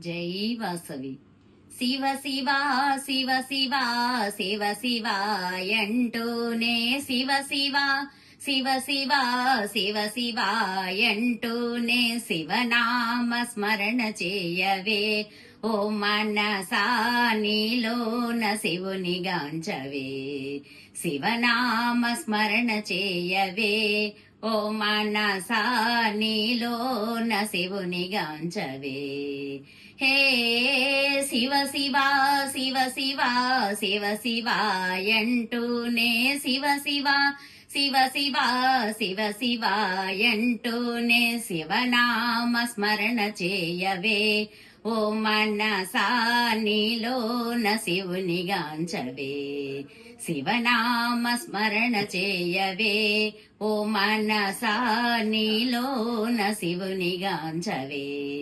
జై వాసవి. శివ శివ శివ శివ శివ శివ ఎంటూనే శివ శివ శివ శివ శివ శివ ఎంటూనే శివనామ స్మరణ చేయవే. ఓ మనసా నీలోన శివుని గాంచవే. శివనామ స్మరణ చేయవే. ఓ మనసా నీలోన శివుని గాంచవే. హే శివ శివ శివ శివ శివ శివ ఎంటూనే శివ శివ శివ శివ శివ శివ ఎంటూనే శివనామ స్మరణ చేయవే. ఓ మనసా నీలో శివుని గాంచవే. శివనామ స్మరణ చేయవే. ఓ మనసా నీలోన శివుని గాంచవే.